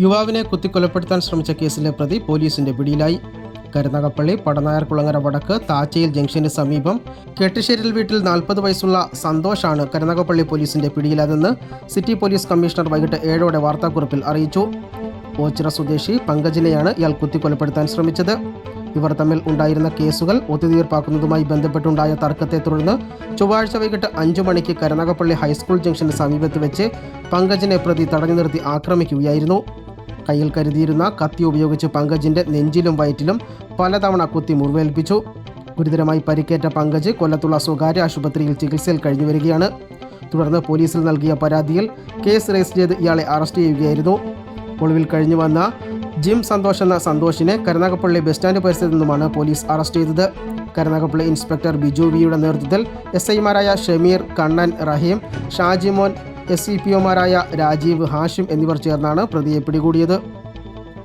യുവാവിനെ കുത്തിക്കൊലപ്പെടുത്താൻ ശ്രമിച്ച കേസിലെ പ്രതി പോലീസിന്റെ പിടിയിലായി. കരുനാഗപ്പള്ളി പടനായർ കുളങ്ങര വടക്ക് താച്ചയിൽ ജംഗ്ഷന് സമീപം കെട്ടിശ്ശേരിൽ വീട്ടിൽ നാൽപ്പത് വയസ്സുള്ള സന്തോഷാണ് കരുനാഗപ്പള്ളി പോലീസിന്റെ പിടിയിലാതെന്ന് സിറ്റി പോലീസ് കമ്മീഷണർ വൈകിട്ട് ഏഴോടെ വാർത്താക്കുറിപ്പിൽ അറിയിച്ചു. ഓച്ചിറ സ്വദേശി പങ്കജിനെയാണ് ഇയാൾ കുത്തിക്കൊലപ്പെടുത്താൻ ശ്രമിച്ചത്. ഇവർ തമ്മിൽ ഉണ്ടായിരുന്ന കേസുകൾ ഒത്തുതീർപ്പാക്കുന്നതുമായി ബന്ധപ്പെട്ടുണ്ടായ തർക്കത്തെ തുടർന്ന് ചൊവ്വാഴ്ച വൈകിട്ട് അഞ്ചു മണിക്ക് കരുനാഗപ്പള്ളി ഹൈസ്കൂൾ ജംഗ്ഷന് സമീപത്ത് വെച്ച് പങ്കജിനെ പ്രതി തടഞ്ഞു നിർത്തി ആക്രമിക്കുകയായിരുന്നു. കയ്യിൽ കരുതിയിരുന്ന കത്തി ഉപയോഗിച്ച് പങ്കജിന്റെ നെഞ്ചിലും വയറ്റിലും പലതവണ കുത്തി മുറിവേൽപ്പിച്ചു. ഗുരുതരമായി പരിക്കേറ്റ പങ്കജ് കൊല്ലത്തുള്ള സ്വകാര്യ ആശുപത്രിയിൽ ചികിത്സയിൽ കഴിഞ്ഞു വരികയാണ്. തുടർന്ന് പോലീസിൽ നൽകിയ പരാതിയിൽ കേസ് രജിസ്റ്റർ ചെയ്ത് ഇയാളെ അറസ്റ്റ് ചെയ്യുകയായിരുന്നു. ഒളിവിൽ കഴിഞ്ഞു വന്ന ജിം സന്തോഷ് എന്ന സന്തോഷിനെ കരുനാഗപ്പള്ളി ബസ് സ്റ്റാൻഡ് പരിസരത്തു നിന്നുമാണ് പോലീസ് അറസ്റ്റ് ചെയ്തത്. കരുനാഗപ്പള്ളി ഇൻസ്പെക്ടർ ബിജു വിയുടെ നേതൃത്വത്തിൽ എസ് ഐമാരായ Shameer Kannan Raheem Shajimon S C P ഒമാരായ Rajeev Hashim എന്നിവർ ചേർന്നാണ് പ്രതിയെ പിടികൂടിയത്.